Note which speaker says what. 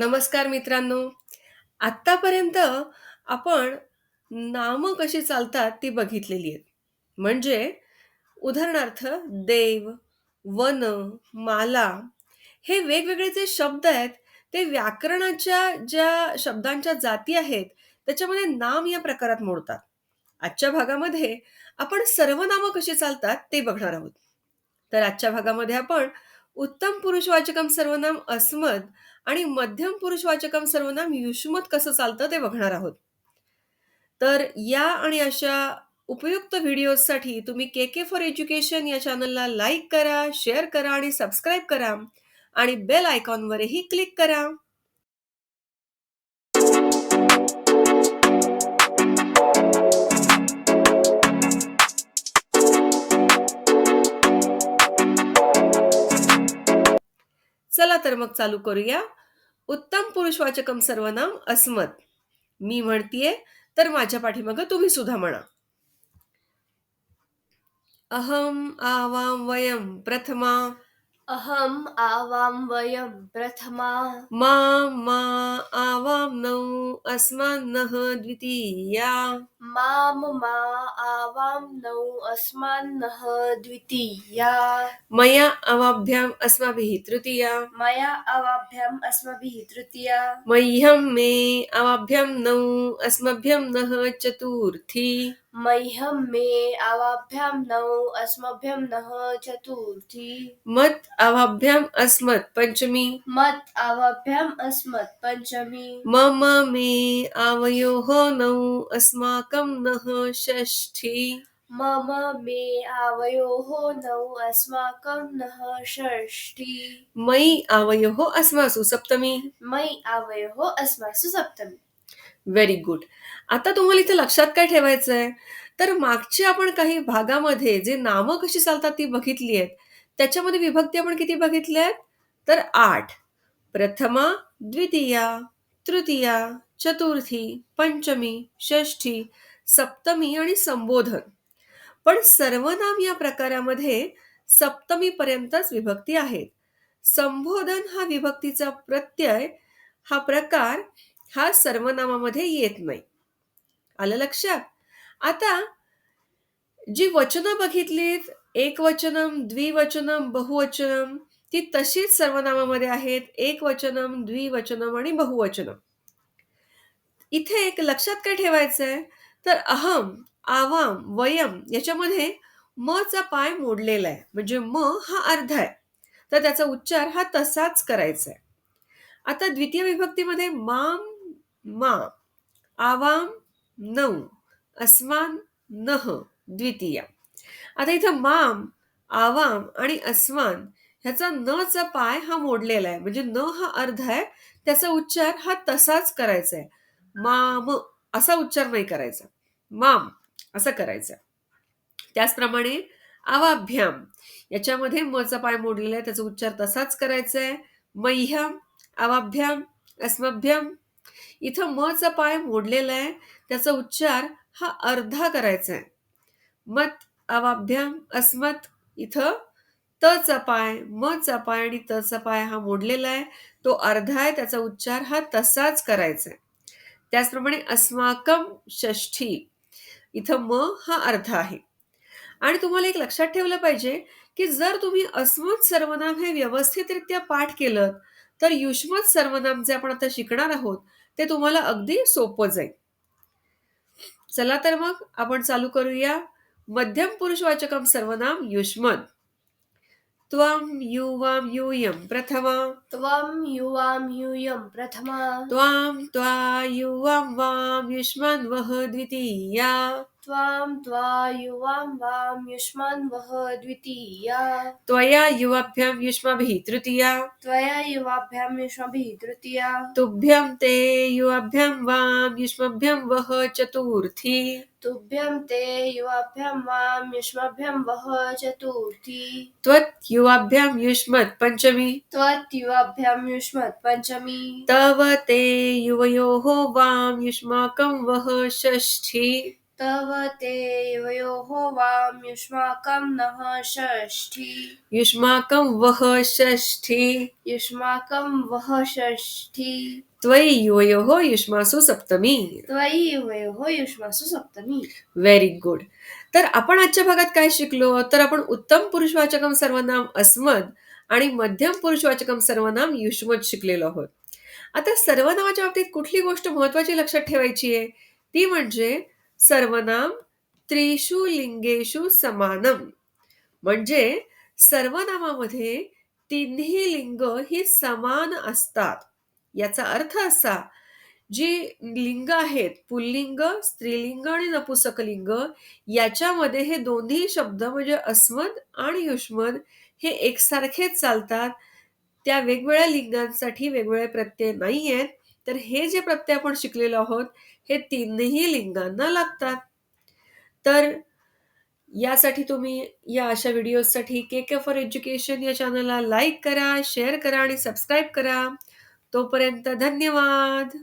Speaker 1: नमस्कार मित्रांनो. आत्तापर्यंत आपण नामं कशी चालतात ती बघितलेली आहेत. म्हणजे उदाहरणार्थ देव, वन, माला हे वेगवेगळे जे शब्द आहेत, ते व्याकरणाच्या ज्या शब्दांच्या जाती आहेत, त्याच्यामध्ये नाम या प्रकारात मोडतात. आजच्या भागामध्ये आपण सर्वनामं कशी चालतात ते बघणार आहोत. तर आजच्या भागामध्ये आपण उत्तम पुरुषवाचकम सर्वनाम अस्मद आणि मध्यम पुरुषवाचकम सर्वनाम युष्मत कसं चालतं ते बघणार आहोत. तर या आणि अशा उपयुक्त व्हिडिओजसाठी तुम्ही के के फॉर एज्युकेशन या चॅनलला लाईक करा, शेअर करा आणि सबस्क्राईब करा आणि बेल आयकॉनवरही क्लिक करा. तर मग चालू करूया. उत्तम पुरुषवाचकम सर्वनाम अस्मत मी म्हणतीये तर माझ्या पाठीमागं तुम्ही सुद्धा म्हणा. अहं, आवाम वयं प्रथमा.
Speaker 2: अहम् आवां वयं प्रथमा
Speaker 1: मां, मा, आवां नौ, अस्मान्नः द्वितीया.
Speaker 2: मां मा आवां नौ अस्मान्नः द्वितीया
Speaker 1: मया अवाभ्याम् अस्माभिः तृतीया.
Speaker 2: मया अवाभ्याम् अस्मभिः तृतीया
Speaker 1: मह्यं मे अवाभ्यां नौ अस्मभ्यं नः चतुर्थी.
Speaker 2: मह्यं मे आवाभ्यां नौ अस्मभ्यं नः चतुर्थी
Speaker 1: मत् अवाभ्याम् अस्मत् पञ्चमी.
Speaker 2: मत् आवाभ्याम् अस्मत् पञ्चमी
Speaker 1: मम मे आवयोः नौ अस्माकं नः षष्ठी.
Speaker 2: मम मे आवयोः नौ अस्माकं नः षष्ठी
Speaker 1: मयि आवयोः अस्मासु सप्तमी.
Speaker 2: मयि आवयोः अस्मासु सप्तमी
Speaker 1: व्हेरी गुड. आता तुम्हाला इथे लक्षात काय ठेवायचं आहे तर मागच्या आपण काही भागामध्ये जे नामं कशी चालतात ती बघितली आहेत. त्याच्यामध्ये विभक्ती आपण किती बघितल्या आहेत? तर आठ प्रथमा, द्वितीया, तृतीया, चतुर्थी, पंचमी, षष्ठी, सप्तमी आणि संबोधन. पण सर्वनाम या प्रकारामध्ये सप्तमीपर्यंतच विभक्ती आहेत. संबोधन हा विभक्तीचा प्रत्यय हा प्रकार हा सर्वनामामध्ये येत नाही. आलं लक्षात? आता जी वचनं बघितलीत एकवचनम, द्विवचनम, बहुवचनम ती तशीच सर्वनामामध्ये आहेत. एकवचनम, द्विवचनम आणि बहुवचनम. इथे एक लक्षात काय ठेवायचंय? तर अहम, आवाम, वयम याच्यामध्ये म चा पाय मोडलेला आहे. म्हणजे म हा अर्धा आहे. तर त्याचा उच्चार हा तसाच करायचा आहे. आता द्वितीय विभक्तीमध्ये माम, मा, आवाम, नऊ अस्मान, नह द्वितीया. आता इथं माम, आवाम आणि अस्मान ह्याचा न चा पाय हा मोडलेला आहे. म्हणजे न हा अर्ध आहे. त्याचा उच्चार हा तसाच करायचा आहे. माम असा उच्चार नाही करायचा. माम असं करायचं. त्याचप्रमाणे आवाभ्याम याच्यामध्ये मचा पाय मोडलेला आहे. त्याचा उच्चार तसाच करायचा आहे. मह्याम आवाभ्याम, अस्मभ्याम इथं म चा पाय मोडलेला आहे. त्याचा उच्चार हा अर्धा करायचा आहे. मत, आवाभ्याम, अस्मत इथं त चा पाय, म चा पाय आणि त चा पाय हा मोडलेला आहे. तो अर्धा आहे. त्याचा उच्चार हा तसाच करायचा आहे. त्याचप्रमाणे अस्माकम षष्ठी इथं म हा अर्धा आहे. आणि तुम्हाला एक लक्षात ठेवलं पाहिजे की जर तुम्ही अस्मत् सर्वनाम हे व्यवस्थितरित्या पाठ केलं तर युष्मत सर्वनाम जे आपण आता शिकणार आहोत ते तुम्हाला अगदी सोपं जाईल. चला तर मग आपण चालू करूया. मध्यम पुरुषवाचकम सर्वनाम युष्मत. त्वं, युवां, यूयं प्रथमा.
Speaker 2: त्वं युवां यूयं प्रथमा
Speaker 1: त्वां, त्वा, युवां, वां युष्मान् वः द्वितीया.
Speaker 2: त्वां त्वा युवां वां युष्मान् वः द्वितीया
Speaker 1: त्वया युवाभ्यां युष्माभिः तृतीया.
Speaker 2: त्वया युवाभ्यां युष्मभिः तृतीया
Speaker 1: तुभ्यं ते युवाभ्यां वां युष्मभ्यं वः चतुर्थी.
Speaker 2: तुभ्यं ते युवाभ्यां वां युष्मभ्यं वः चतुर्थी
Speaker 1: त्वत् युवाभ्यां युष्मत् पञ्चमी.
Speaker 2: त्वत् युवाभ्यां युष्मत् पञ्चमी
Speaker 1: तव ते युवयोः वां युष्माकं वः षष्ठी.
Speaker 2: तव ते युवयोः वां युष्माकं नः षष्ठी।
Speaker 1: युष्माकं वह षष्ठी।
Speaker 2: युष्माकं वः षष्ठी।
Speaker 1: त्वयि युवयोः युष्मासु सप्तमी।
Speaker 2: त्वयि युवयोः युष्मासु सप्तमी।
Speaker 1: व्हेरी गुड तर आपण आजच्या भागात काय शिकलो? तर आपण उत्तम पुरुषवाचकम सर्वनाम अस्मद आणि मध्यम पुरुषवाचकम सर्वनाम युष्मद शिकलेलो आहोत. आता सर्वनामाच्या बाबतीत कुठली गोष्ट महत्वाची लक्षात ठेवायची आहे? ती म्हणजे सर्वनाम त्रिषु लिंगेषु समानम. म्हणजे सर्वनामामध्ये तिन्ही लिंग ही समान असतात. याचा अर्थ असा जी लिंग आहेत पुल्लिंग स्त्रीलिंग आणि नपुसकलिंग याच्यामध्ये हे दोन्ही शब्द म्हणजे अस्मद आणि युष्मद हे एकसारखेच चालतात. त्या वेगवेगळ्या लिंगांसाठी वेगवेगळे प्रत्यय नाही आहेत तर हे जे प्रत्यय आपण शिकलेलो आहोत हे तीनही लिंगांना लागतात तर यासाठी तुम्ही या अशा व्हिडिओजसाठी के के फॉर एज्युकेशन या चॅनलला लाईक करा शेअर करा आणि सबस्क्राईब करा. तोपर्यंत धन्यवाद.